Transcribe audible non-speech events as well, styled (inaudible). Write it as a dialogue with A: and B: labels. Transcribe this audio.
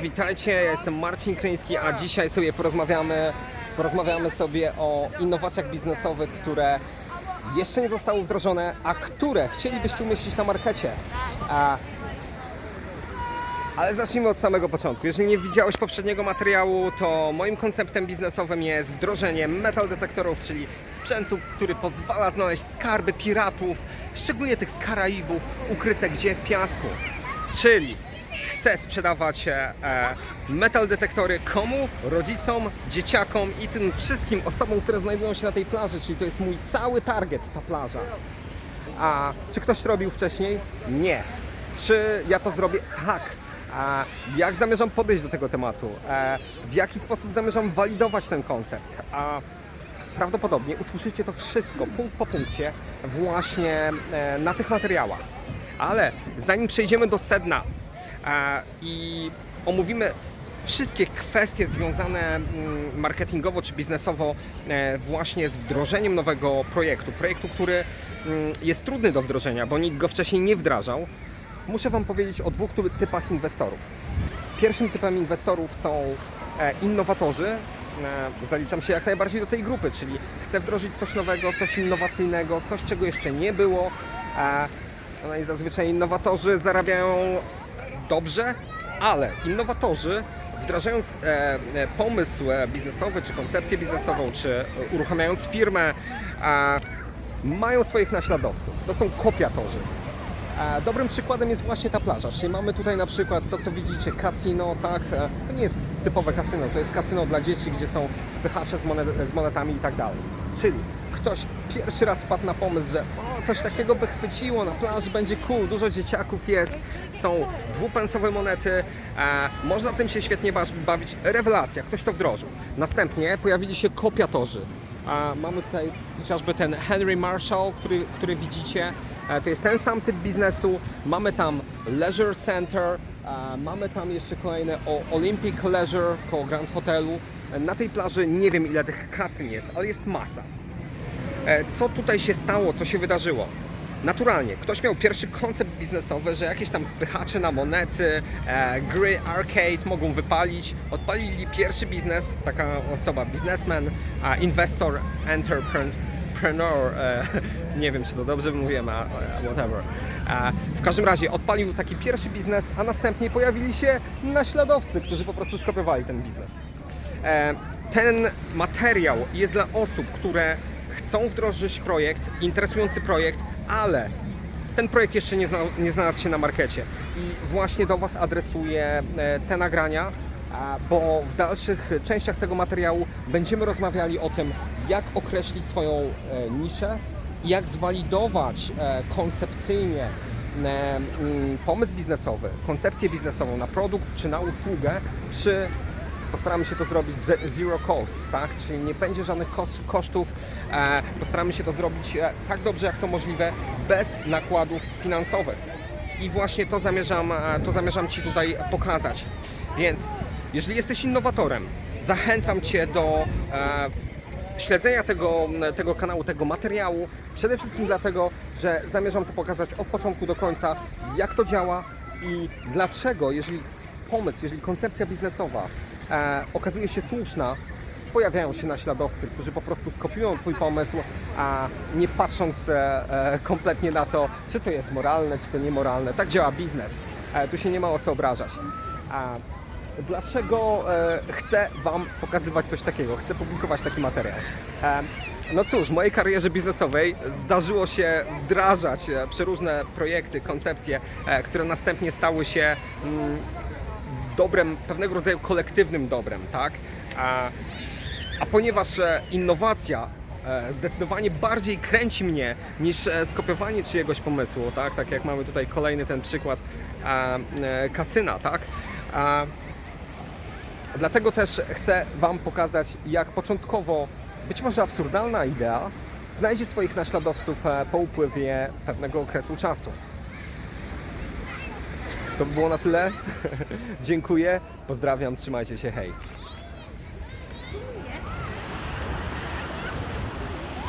A: Witajcie, ja jestem Marcin Kryński, a dzisiaj sobie porozmawiamy, porozmawiamy sobie o innowacjach biznesowych, które jeszcze nie zostały wdrożone, a które chcielibyście umieścić na markecie. A, ale zacznijmy od samego początku. Jeżeli nie widziałeś poprzedniego materiału, to moim konceptem biznesowym jest wdrożenie metal detektorów, czyli sprzętu, który pozwala znaleźć skarby piratów, szczególnie tych z Karaibów, ukryte gdzie w piasku. Czyli chcę sprzedawać e, metal detektory komu? Rodzicom, dzieciakom i tym wszystkim osobom, które znajdują się na tej plaży, czyli to jest mój cały target, ta plaża. A czy ktoś to robił wcześniej? Nie. Czy ja to zrobię? Tak. A jak zamierzam podejść do tego tematu? E, w jaki sposób zamierzam walidować ten koncept? A prawdopodobnie usłyszycie to wszystko punkt po punkcie właśnie e, na tych materiałach. Ale zanim przejdziemy do sedna i omówimy wszystkie kwestie związane mm, marketingowo czy biznesowo e, właśnie z wdrożeniem nowego projektu, projektu, który mm, jest trudny do wdrożenia, bo nikt go wcześniej nie wdrażał, muszę Wam powiedzieć o dwóch typach inwestorów. Pierwszym typem inwestorów są e, innowatorzy. E, Zaliczam się jak najbardziej do tej grupy, czyli chcę wdrożyć coś nowego, coś innowacyjnego, coś czego jeszcze nie było. No i zazwyczaj innowatorzy zarabiają dobrze, ale innowatorzy wdrażając e, e, pomysł e, biznesowy, czy koncepcję biznesową, czy e, uruchamiając firmę, e, mają swoich naśladowców. To są kopiatorzy. E, Dobrym przykładem jest właśnie ta plaża, czyli mamy tutaj na przykład to, co widzicie, kasino, tak? E, To nie jest typowe kasyno, to jest kasyno dla dzieci, gdzie są spychacze z, monet, z monetami i tak dalej. Czyli ktoś pierwszy raz wpadł na pomysł, że o, coś takiego by chwyciło, na plaży będzie cool, dużo dzieciaków jest, są dwupensowe monety, e, można tym się świetnie baw- bawić. Rewelacja, ktoś to wdrożył. Następnie pojawili się kopiatorzy. A mamy tutaj chociażby ten Henry Marshall, który, który widzicie. E, To jest ten sam typ biznesu. Mamy tam Leisure Center, e, mamy tam jeszcze kolejne o Olympic Leisure koło Grand Hotelu. E, Na tej plaży nie wiem ile tych kasyn jest, ale jest masa. E, Co tutaj się stało, co się wydarzyło? Naturalnie, ktoś miał pierwszy koncept biznesowy, że jakieś tam spychacze na monety, e, gry arcade mogą wypalić. Odpalili pierwszy biznes, taka osoba, biznesmen, a inwestor, entrepreneur, e, (laughs) nie wiem czy to dobrze mówiłem, a whatever. W każdym razie odpalił taki pierwszy biznes, a następnie pojawili się naśladowcy, którzy po prostu skopiowali ten biznes. E, Ten materiał jest dla osób, które chcą wdrożyć projekt, interesujący projekt, ale ten projekt jeszcze nie, nie znalazł się na markecie. I właśnie do Was adresuję e, te nagrania, bo w dalszych częściach tego materiału będziemy rozmawiali o tym, jak określić swoją e, niszę, i jak zwalidować e, koncepcyjnie e, mm, pomysł biznesowy, koncepcję biznesową na produkt czy na usługę przy postaramy się to zrobić zero cost, tak? Czyli nie będzie żadnych kos- kosztów. Postaramy się to zrobić tak dobrze jak to możliwe, bez nakładów finansowych. I właśnie to zamierzam, to zamierzam Ci tutaj pokazać. Więc jeżeli jesteś innowatorem, zachęcam Cię do e, śledzenia tego, tego kanału, tego materiału. Przede wszystkim dlatego, że zamierzam to pokazać od początku do końca, jak to działa i dlaczego, jeżeli pomysł, jeżeli koncepcja biznesowa e, okazuje się słuszna, pojawiają się naśladowcy, którzy po prostu skopiują Twój pomysł, a nie patrząc e, e, kompletnie na to, czy to jest moralne, czy to niemoralne. Tak działa biznes. E, tu się nie ma o co obrażać. A dlaczego e, chcę Wam pokazywać coś takiego? Chcę publikować taki materiał. E, no cóż, w mojej karierze biznesowej zdarzyło się wdrażać e, przeróżne projekty, koncepcje, które następnie stały się mm, dobrem, pewnego rodzaju kolektywnym dobrem, tak? A, a ponieważ innowacja zdecydowanie bardziej kręci mnie niż skopiowanie czyjegoś pomysłu, tak? Tak jak mamy tutaj kolejny ten przykład kasyna, tak? Dlatego też chcę Wam pokazać, jak początkowo być może absurdalna idea znajdzie swoich naśladowców e, po upływie pewnego okresu czasu. To by było na tyle. (laughs) Dziękuję, pozdrawiam, trzymajcie się, hej.